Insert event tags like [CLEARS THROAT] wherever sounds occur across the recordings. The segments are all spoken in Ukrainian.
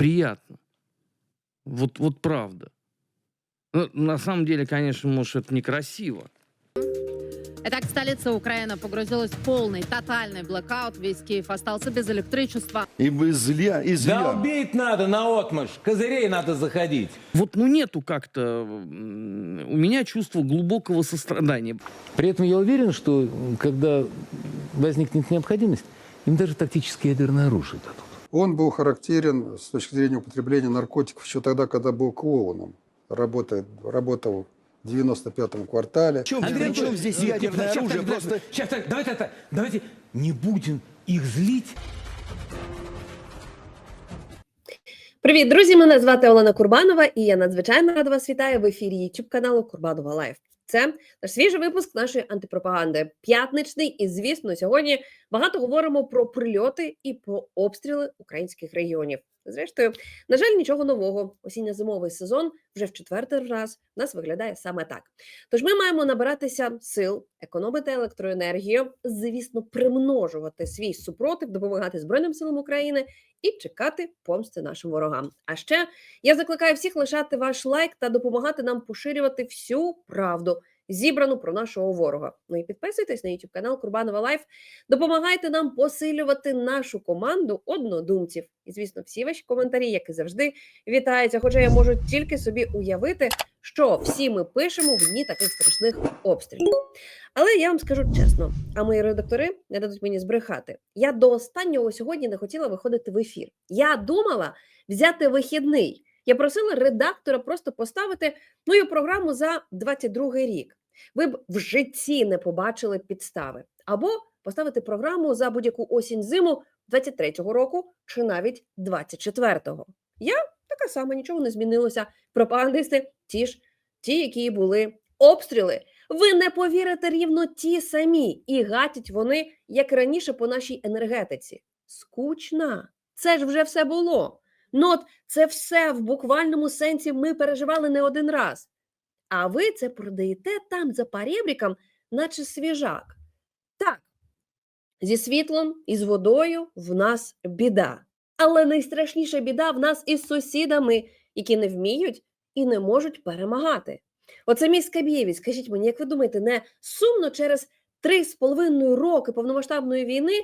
приятно. Вот, вот правда. Ну, на самом деле, конечно, может, это некрасиво. Итак, столица Украины погрузилась в полный, тотальный блэкаут. Весь Киев остался без электричества. И без зля, и зля. Долбить надо на отмышь, козырей надо заходить. Вот, ну, нету как-то у меня чувства глубокого сострадания. При этом я уверен, что когда возникнет необходимость, им даже тактическое ядерное оружие дадут. Он был характерен с точки зрения употребления наркотиков еще тогда, когда был клоуном. Работает, работал в 95-м квартале. Чем, Андрей при чем Анатольевич, здесь нет, ядерное нет, щас оружие? так, Просто Сейчас так, давайте это, давайте не будем их злить. Привіт, друзі! Мене звати Олена Курбанова, і я надзвичайно рада вас вітаю в ефірі youtube каналу Курбанова Лайф. Це наш свіжий випуск нашої антипропаганди. П'ятничний, і звісно, сьогодні багато говоримо про прильоти і про обстріли українських регіонів. Зрештою, на жаль, нічого нового. Осінньо-зимовий сезон вже в четвертий раз в нас виглядає саме так. Тож ми маємо набиратися сил, економити електроенергію, звісно, примножувати свій супротив, допомагати Збройним силам України і чекати помсти нашим ворогам. А ще я закликаю всіх лишати ваш лайк та допомагати нам поширювати всю правду, зібрану про нашого ворога. Ну і підписуйтесь на YouTube канал Курбанова Лайф. Допомагайте нам посилювати нашу команду однодумців. І звісно, всі ваші коментарі, як і завжди, вітаються. Хоча я можу тільки собі уявити, що всі ми пишемо в дні таких страшних обстрілів. Але я вам скажу чесно, а мої редактори не дадуть мені збрехати. Я до останнього сьогодні не хотіла виходити в ефір. Я думала взяти вихідний. Я просила редактора просто поставити мою програму за 22 рік. Ви б в житті не побачили підстави. Або поставити програму за будь-яку осінь зиму 23-го року чи навіть 24-го. Я така сама, нічого не змінилося. Пропагандисти ті ж, ті, які були. Обстріли. Ви не повірите рівно ті самі, і гатять вони, як раніше, по нашій енергетиці. Скучна. Це ж вже все було. Ну от це все в буквальному сенсі ми переживали не один раз. А ви це продаєте там за парєбріком, наче свіжак. Так, зі світлом і з водою в нас біда. Але найстрашніша біда в нас із сусідами, які не вміють і не можуть перемагати. Оце мій Скабєві, скажіть мені, як ви думаєте, не сумно через три з половиною роки повномасштабної війни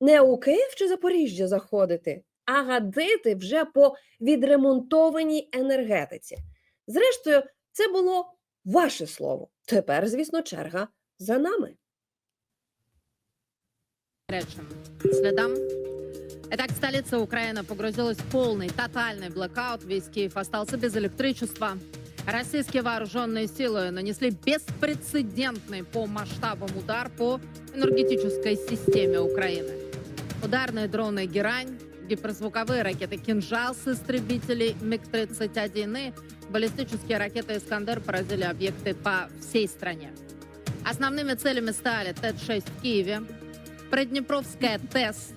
не у Київ чи Запоріжжя заходити, а гадити вже по відремонтованій енергетиці. Зрештою, це було ваше слово. Тепер, звісно, черга за нами. горячим следам. Итак, столица Украины погрузилась в полный, тотальный блэкаут. Весь Киев остался без электричества. Российские вооруженные силы нанесли беспрецедентный по масштабам удар по энергетической системе Украины. Ударные дроны «Герань», гиперзвуковые ракеты «Кинжал» с истребителей МиГ-31 и баллистические ракеты «Искандер» поразили объекты по всей стране. Основными целями стали ТЭТ-6 в Киеве, Приднепровская ТЭС,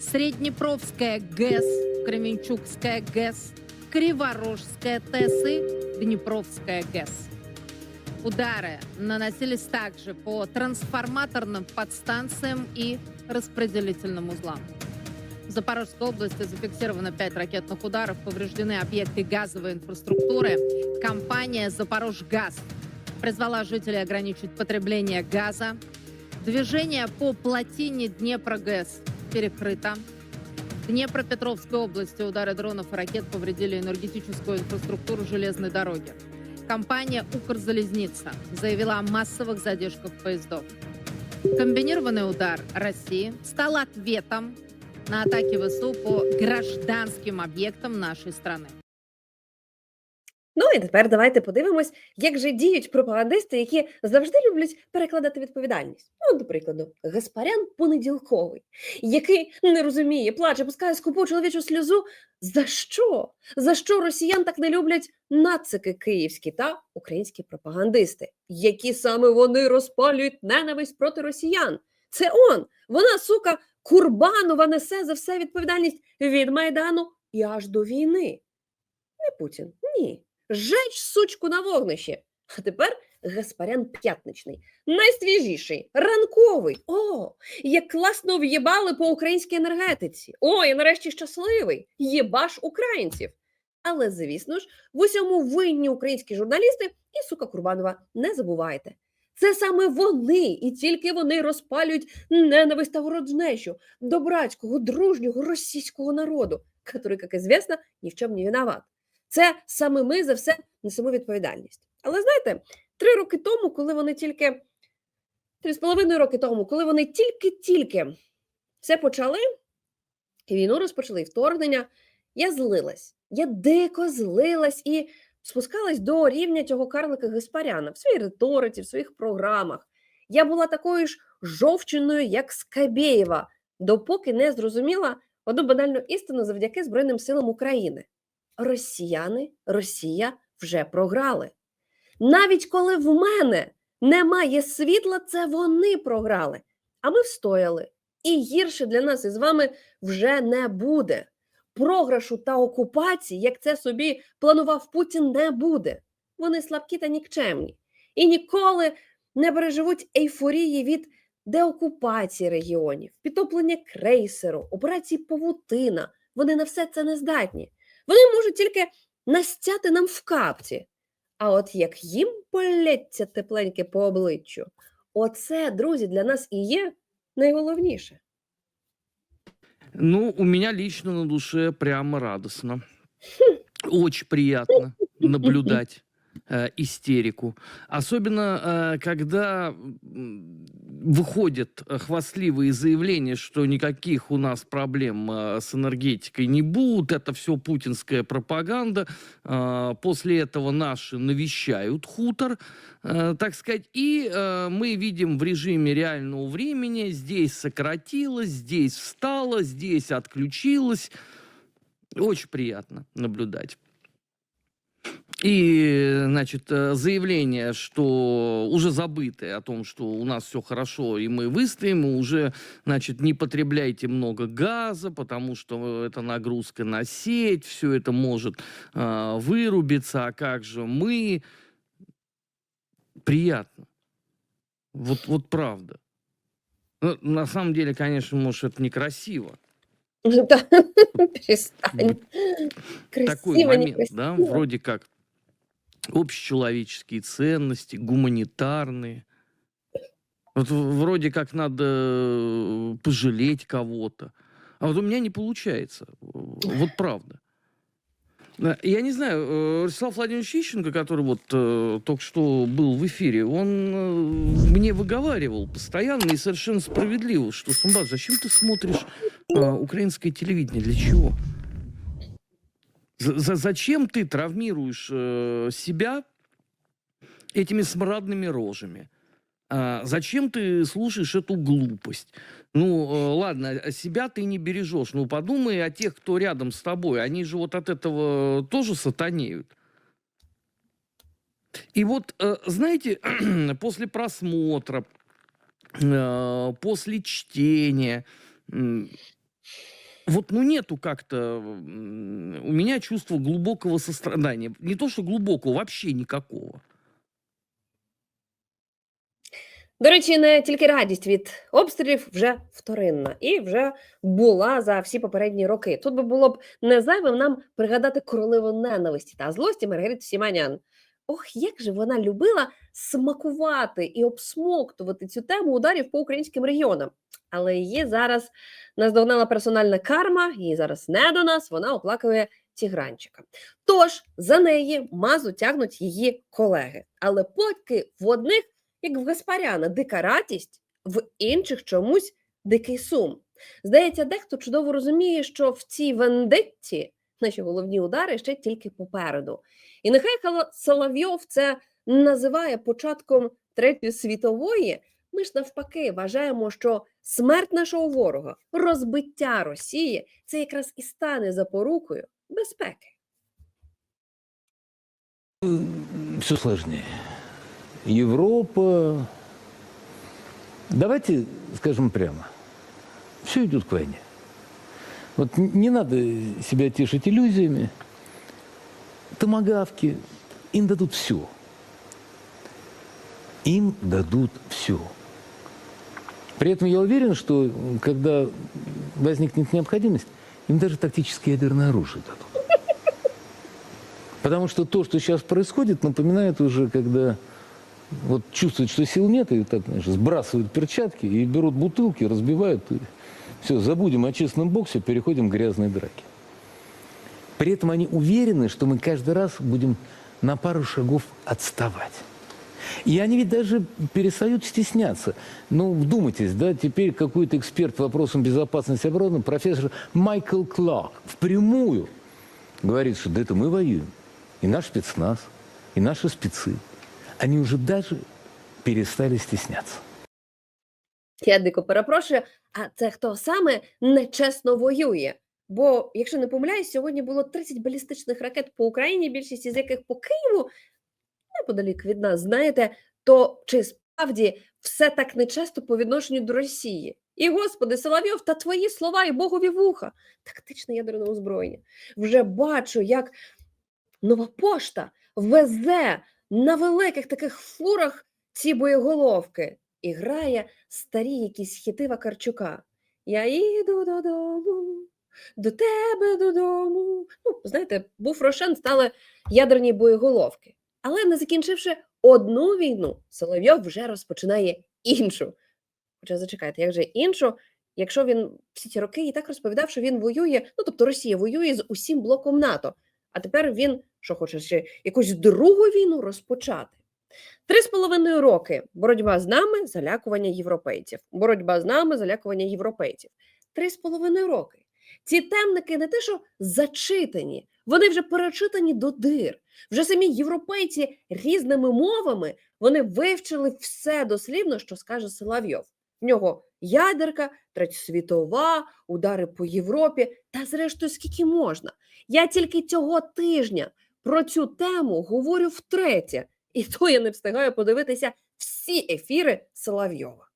Среднепровская ГЭС, Кременчугская ГЭС, Криворожская ТЭС и Днепровская ГЭС. Удары наносились также по трансформаторным подстанциям и распределительным узлам. В Запорожской области зафиксировано 5 ракетных ударов, повреждены объекты газовой инфраструктуры. Компания «Запорожгаз» призвала жителей ограничить потребление газа. Движение по плотине Днепрогэс перекрыто. В Днепропетровской области удары дронов и ракет повредили энергетическую инфраструктуру железной дороги. Компания «Укрзалезница» заявила о массовых задержках поездов. Комбинированный удар России стал ответом на атаки ВСУ по гражданским объектам нашей страны. Ну і тепер давайте подивимось, як же діють пропагандисти, які завжди люблять перекладати відповідальність. Ну, до прикладу, Гаспарян понеділковий, який не розуміє, плаче, пускає скупу чоловічу сльозу. За що? За що росіян так не люблять нацики київські та українські пропагандисти, які саме вони розпалюють ненависть проти росіян? Це он, вона, сука, Курбанова несе за все відповідальність від Майдану і аж до війни. Не Путін, ні. Жеч сучку на вогнищі. А тепер Гаспарян П'ятничний. Найсвіжіший, ранковий. О, як класно в'єбали по українській енергетиці. О, і нарешті щасливий. Єбаш українців. Але, звісно ж, в усьому винні українські журналісти і сука Курбанова. Не забувайте. Це саме вони, і тільки вони розпалюють ненависть та ворожнечу до братського, дружнього російського народу, який, як известно, ні в чому не виноват. Це саме ми за все несемо відповідальність. Але знаєте, три роки тому, коли вони тільки три з половиною роки тому, коли вони тільки-тільки все почали, і війну розпочали, і вторгнення, я злилась. Я дико злилась і спускалась до рівня цього карлика Гаспаряна в своїй риториці, в своїх програмах. Я була такою ж жовченою, як Скабєєва, допоки не зрозуміла одну банальну істину завдяки Збройним силам України. Росіяни, Росія вже програли. Навіть коли в мене немає світла, це вони програли. А ми встояли. І гірше для нас із вами вже не буде. Програшу та окупації, як це собі планував Путін, не буде. Вони слабкі та нікчемні. І ніколи не переживуть ейфорії від деокупації регіонів, підтоплення крейсеру, операції Павутина. Вони на все це не здатні. Вони можуть тільки настяти нам в капці. А от як їм полється тепленьке по обличчю, оце, друзі, для нас і є найголовніше. Ну, у меня лично на душе прямо радостно. [LAUGHS] Очень приятно наблюдать э, истерику. Особенно, э, когда выходят хвастливые заявления, что никаких у нас проблем э, с энергетикой не будет, это все путинская пропаганда. После этого наши навещают хутор, так сказать, и мы видим в режиме реального времени, здесь сократилось, здесь встало, здесь отключилось. Очень приятно наблюдать. И, значит, э, заявление, что уже забытое о том, что у нас все хорошо и мы выстоим, и уже, значит, не потребляйте много газа, потому что это нагрузка на сеть, все это может э, вырубиться, а как же мы? Приятно. Вот, вот правда. Ну, на самом деле, конечно, может, это некрасиво. Та, [LAUGHS] Перестань. такой момент, да, вроде как общечеловеческие ценности, гуманитарные. Вот вроде как надо э, пожалеть кого-то. А вот у меня не получается. Вот правда. Да, Я не знаю, э, Ростислав Владимирович Ищенко, который вот э, только что был в эфире, он э, мне выговаривал постоянно и совершенно справедливо, что, Сумбат, зачем ты смотришь э, украинское телевидение? Для чего? За- за- зачем ты травмируешь э, себя этими смрадными рожами? А, зачем ты слушаешь эту глупость? Ну, э, ладно, а себя ты не бережешь. Ну, подумай о тех, кто рядом с тобой. Они же вот от этого тоже сатанеют. И вот, э, знаете, [CLEARS THROAT] после просмотра, после чтения, вот, ну, нету как-то у меня чувства глубокого сострадания. Не то, что глубокого, вообще никакого. До речі, не тільки радість від обстрілів вже вторинна і вже була за всі попередні роки. Тут би було б не зайвим нам пригадати королеву ненависті та злості Маргариту Сіманян. Ох, як же вона любила смакувати і обсмоктувати цю тему ударів по українським регіонам. Але її зараз наздогнала персональна карма, її зараз не до нас, вона оплакує Тігранчика. Тож за неї мазу тягнуть її колеги. Але поки в одних як в Гаспаряна, дика радість, в інших чомусь дикий сум. Здається, дехто чудово розуміє, що в цій вендетті наші головні удари ще тільки попереду. І нехай Соловйов це називає початком Третьої світової. Ми ж навпаки вважаємо, що смерть нашого ворога, розбиття Росії це якраз і стане запорукою безпеки. Все сложнее. Европа... Давайте скажем прямо. Все идет к войне. Вот не надо себя тешить иллюзиями. Томогавки, им дадут все. им дадут все. При этом я уверен, что когда возникнет необходимость, им даже тактическое ядерное оружие дадут. Потому что то, что сейчас происходит, напоминает уже, когда вот чувствуют, что сил нет, и так, знаешь, сбрасывают перчатки и берут бутылки, разбивают. И все, забудем о честном боксе, переходим к грязной драке. При этом они уверены, что мы каждый раз будем на пару шагов отставать. И они ведь даже перестают стесняться. Ну, вдумайтесь, да, теперь какой-то эксперт по вопросам безопасности обороны, профессор Майкл Кларк, впрямую говорит, что да это мы воюем. И наш спецназ, и наши спецы. Они уже даже перестали стесняться. Я дико перепрошую, а це хто саме нечесно воює? Бо, якщо не помиляюсь, сьогодні було 30 балістичних ракет по Україні, більшість із яких по Києву, неподалік від нас, знаєте, то чи справді все так нечесто по відношенню до Росії? І, господи, Соловйов, та твої слова і Богові вуха. Тактичне ядерне озброєння. Вже бачу, як нова пошта везе на великих таких фурах ці боєголовки і грає старі якісь хіти Вакарчука. Я їду додому, до тебе додому. Ну, знаєте, був Рошен, стали ядерні боєголовки. Але не закінчивши одну війну, Соловйов вже розпочинає іншу. Хоча зачекайте, як же іншу, якщо він всі ці роки і так розповідав, що він воює, ну тобто Росія воює з усім блоком НАТО. А тепер він що хоче ще якусь другу війну розпочати. Три з половиною роки боротьба з нами, залякування європейців. Боротьба з нами, залякування європейців. Три з половиною роки. Ці темники не те, що зачитані, вони вже перечитані до дир. Вже самі європейці різними мовами вони вивчили все дослівно, що скаже Соловйов. В нього ядерка, третя світова, удари по Європі. Та зрештою, скільки можна. Я тільки цього тижня про цю тему говорю втретє, і то я не встигаю подивитися всі ефіри Соловйова.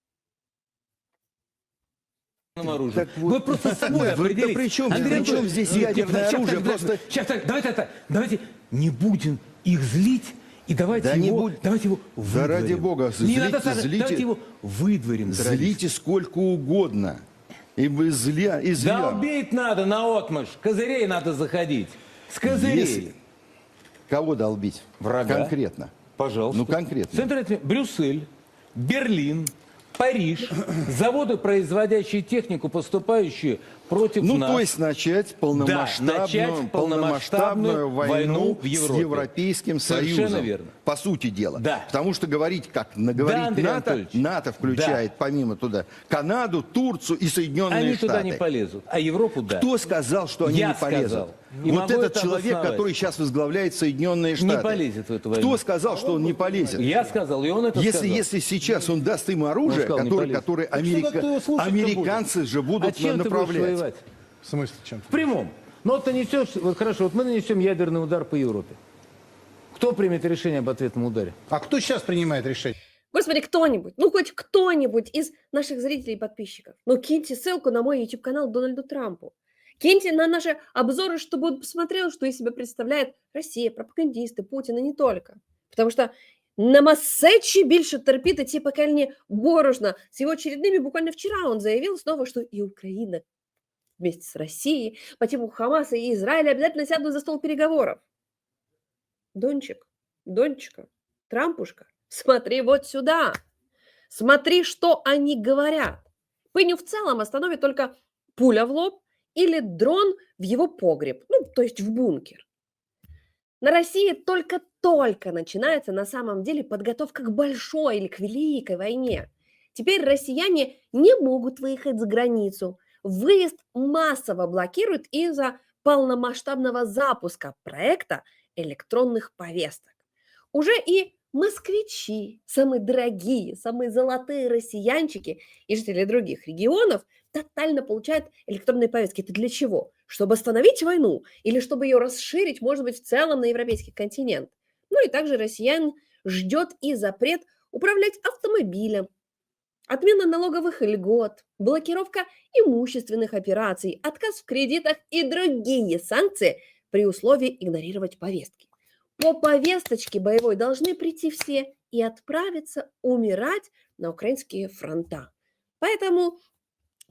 Оружие. Так вот, Вы просто с собой определитесь. при чем- Андрей при Анатольевич, чем здесь нет, ядерное оружие? Просто- Сейчас, так, давайте давайте не будем их злить и давайте Да не его, будь- давайте его Да выдворим. ради бога, не злите- надо, злите- давайте его выдворим. дорогие. Злите сколько угодно. И вы зля, и зля. Долбить надо на отмышь. Козырей надо заходить. С козырей. Если- Кого долбить? Врага. Конкретно. Пожалуйста. Ну, конкретно. Центр Брюссель, Берлин, Париж. Заводы, производящие технику, поступающие против Ну, нас. то есть начать полномасштабную, начать полномасштабную войну, войну в с Европе. Европейским Совершенно Союзом. верно. По сути дела. Да. Потому что говорить как? Наговорить Андрей НАТО, Анатольевич. НАТО включает помимо туда Канаду, Турцию и Соединенные Они Штаты. туда не полезут. А Европу да. Кто сказал, что они Я не полезут? сказал. И вот этот это человек, который сейчас возглавляет Соединенные Штаты. Не полезет в эту войну. Кто сказал, что он не полезет? Я сказал, и он это Если, сказал. если сейчас он даст им оружие, сказал, которое, которое Америка- американцы же будут а направлять воевать? В смысле, чем? В прямом. Ну вот ты несешь, вот хорошо, вот мы нанесем ядерный удар по Европе. Кто примет решение об ответном ударе? А кто сейчас принимает решение? Господи, кто-нибудь, ну хоть кто-нибудь из наших зрителей и подписчиков, ну киньте ссылку на мой YouTube-канал Дональду Трампу. Киньте на наши обзоры, чтобы он посмотрел, что из себя представляет Россия, пропагандисты, Путин и не только. Потому что намасечі більше терпіти ці пекельні борошна. С его очередными буквально вчера он заявил снова, что и Украина вместе с Россией по тему Хамаса и Израиля обязательно сядут за стол переговоров. Дончик, Дончика, Трампушка, [LAUGHS] смотри вот сюда. Смотри, что они говорят. Пыню в целом остановит только пуля в лоб или дрон в его погреб, ну, то есть в бункер. На России только-только начинается на самом деле подготовка к большой или к великой войне. Теперь россияне не могут выехать за границу. Выезд массово блокируют из-за полномасштабного запуска проекта электронных повесток. Уже и москвичи, самые дорогие, самые золотые россиянчики и жители других регионов тотально получают электронные повестки. Это для чего? Чтобы остановить войну или чтобы ее расширить, может быть, в целом на европейский континент. Ну и также россиян ждет и запрет управлять автомобилем, отмена налоговых льгот, блокировка имущественных операций, отказ в кредитах и другие санкции при условии игнорировать повестки. По повесточке боевой должны прийти все и отправиться умирать на украинские фронта. Поэтому,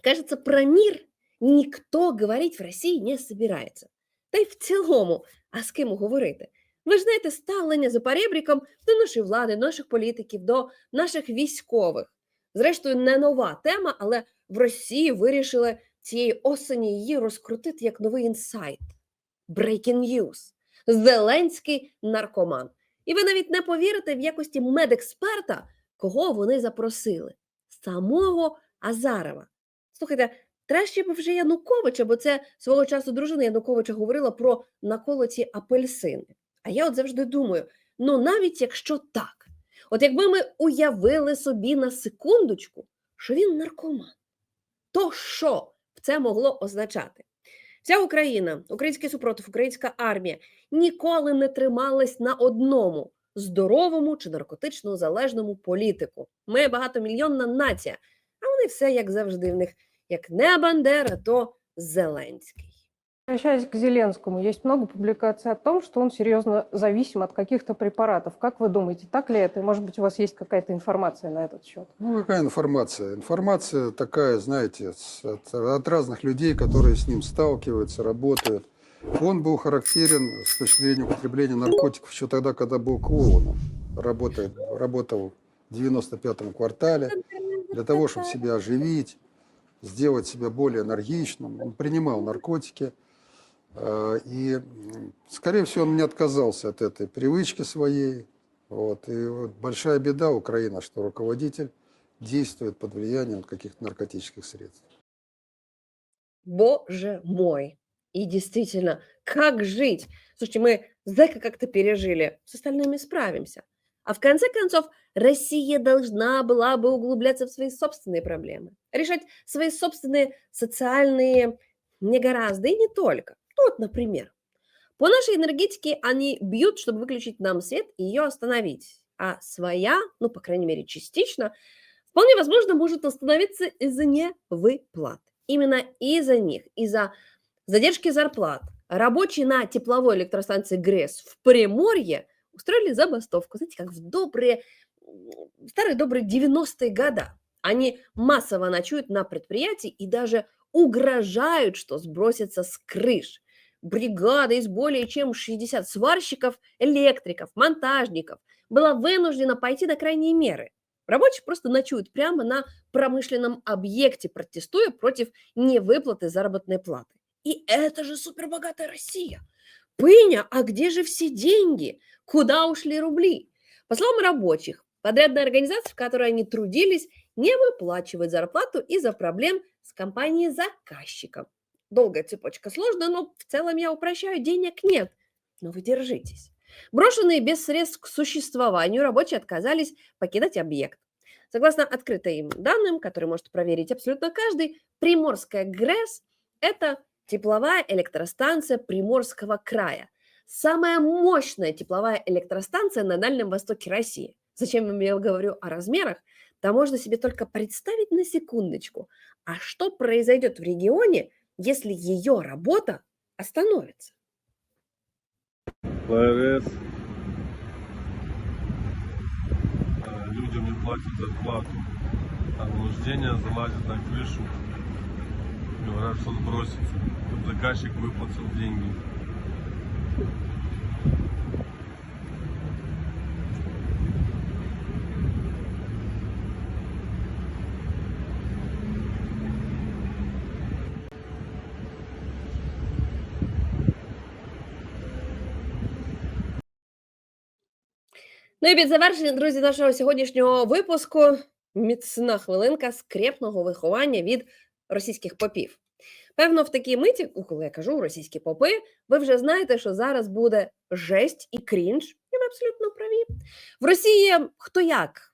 кажется, про мир ніхто говорить в Росії не собирається. Та й в цілому, а з ким говорити? Ви ж знаєте ставлення за перебріком до нашої влади, до наших політиків, до наших військових. Зрештою, не нова тема, але в Росії вирішили цієї осені її розкрутити як новий інсайт. Breaking news. Зеленський наркоман. І ви навіть не повірите в якості медексперта, кого вони запросили. Самого Азарова. Слухайте, краще б вже Януковича, бо це свого часу дружина Януковича говорила про наколоті апельсини. А я от завжди думаю: ну навіть якщо так, от якби ми уявили собі на секундочку, що він наркоман, то що це могло означати? Вся Україна, український супротив, українська армія ніколи не трималась на одному здоровому чи наркотично залежному політику. Ми багатомільйонна нація, а вони все як завжди в них як не Бандера, то Зеленський. Возвращаясь к Зеленскому, есть много публикаций о том, что он серьезно зависим от каких-то препаратов. Как вы думаете, так ли это? Может быть, у вас есть какая-то информация на этот счет? Ну, какая информация? Информация такая, знаете, от, от разных людей, которые с ним сталкиваются, работают. Он был характерен с точки зрения употребления наркотиков еще тогда, когда был клоуном. Работает, работал в 95-м квартале для того, чтобы себя оживить, сделать себя более энергичным. Он принимал наркотики. Э, И, скорее всего, он не отказался от этой привычки своей. Вот. И вот большая беда Украина, что руководитель действует под влиянием каких-то наркотических средств. Боже мой! И действительно, как жить? Слушайте, мы зэка как-то пережили, с остальными справимся. А в конце концов, Россия должна была бы углубляться в свои собственные проблемы, решать свои собственные социальные негоразды, и не только. Ну вот, например, по нашей энергетике они бьют, чтобы выключить нам свет и ее остановить. А своя, ну, по крайней мере, частично, вполне возможно, может остановиться из-за невыплат. Именно из-за них, из-за задержки зарплат, рабочие на тепловой электростанции ГРЭС в Приморье устроили забастовку. Знаете, как в добрые, старые добрые 90-е года. Они массово ночуют на предприятии и даже угрожают, что сбросятся с крыш. Бригада из более чем 60 сварщиков, электриков, монтажников была вынуждена пойти на крайние меры. Рабочие просто ночуют прямо на промышленном объекте, протестуя против невыплаты заработной платы. И это же супербогатая Россия. Пыня, а где же все деньги? Куда ушли рубли? По словам рабочих, подрядная организация, в которой они трудились, не выплачивает зарплату из-за проблем с компанией-заказчиком. Долгая цепочка сложная, но в целом я упрощаю, денег нет. Но вы держитесь. Брошенные без средств к существованию, рабочие отказались покидать объект. Согласно открытым данным, которые может проверить абсолютно каждый, Приморская ГРЭС – это тепловая электростанция Приморского края. Самая мощная тепловая электростанция на Дальнем Востоке России. Зачем я говорю о размерах? Да можно себе только представить на секундочку, а что произойдет в регионе, если ее работа остановится. ПРС. Э, Людям не платят зарплату. Там вынуждение залазят на крышу. Говорят, что он бросится. Заказчик выплатил деньги. Ну і під завершення, друзі, нашого сьогоднішнього випуску міцна хвилинка скрепного виховання від російських попів. Певно, в такій миті, коли я кажу російські попи, ви вже знаєте, що зараз буде жесть і крінж, і ви абсолютно праві. В Росії хто як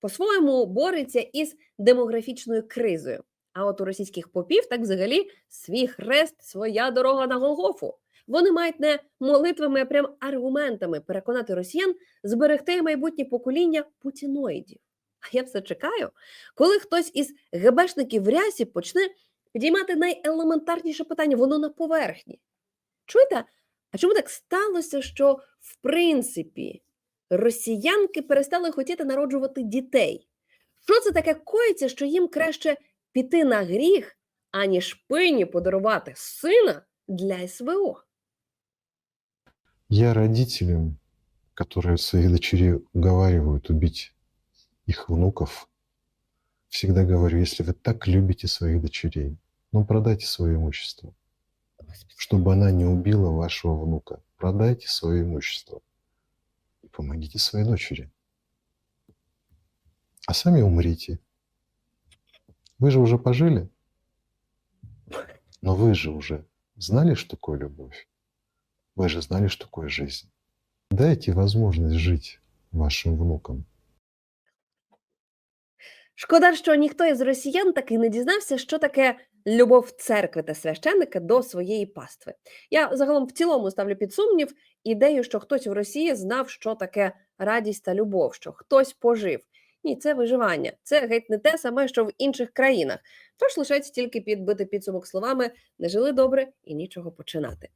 по-своєму бореться із демографічною кризою. А от у російських попів так взагалі свій хрест, своя дорога на Голгофу. Вони мають не молитвами, а прям аргументами переконати росіян зберегти майбутнє покоління путіноїдів. А я все чекаю, коли хтось із ГБшників в рясі почне підіймати найелементарніше питання, воно на поверхні. Чуєте? А чому так сталося, що в принципі росіянки перестали хотіти народжувати дітей. Що це таке коїться, що їм краще піти на гріх, аніж пині подарувати сина для СВО? Я родителям, которые своих дочерей уговаривают убить их внуков, всегда говорю, если вы так любите своих дочерей, ну продайте свое имущество, чтобы она не убила вашего внука. Продайте свое имущество и помогите своей дочери. А сами умрите. Вы же уже пожили, но вы же уже знали, что такое любовь. Вы же знали, что такое жизнь. Дайте возможность жить вашим внукам. Шкода, що ніхто із росіян таки не дізнався, що таке любов церкви та священника до своєї пастви. Я загалом в цілому ставлю під сумнів ідею, що хтось в Росії знав, що таке радість та любов, що хтось пожив. Ні, це виживання. Це геть не те саме, що в інших країнах. Тож лишається тільки підбити підсумок словами не жили добре і нічого починати.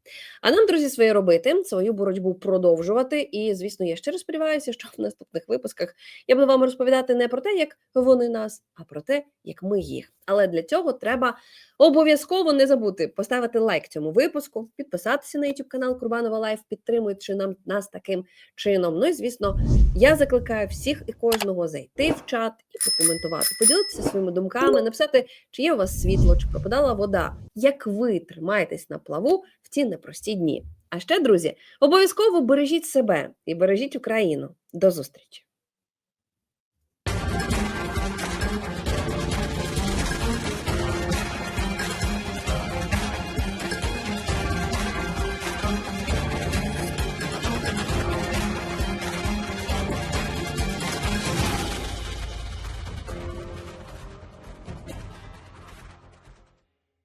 А нам, друзі, своє робити, свою боротьбу продовжувати. І, звісно, я щиро сподіваюся, що в наступних випусках я буду вам розповідати не про те, як вони нас, а про те, як ми їх. Але для цього треба обов'язково не забути поставити лайк цьому випуску, підписатися на YouTube канал Курбанова Лайф, підтримуючи нам нас таким чином. Ну і звісно, я закликаю всіх і кожного зайти в чат і прокоментувати, поділитися своїми думками, написати, чи є у вас світло, чи пропадала вода, як ви тримаєтесь на плаву в ці непрості дні. А ще, друзі, обов'язково бережіть себе і бережіть Україну. До зустрічі!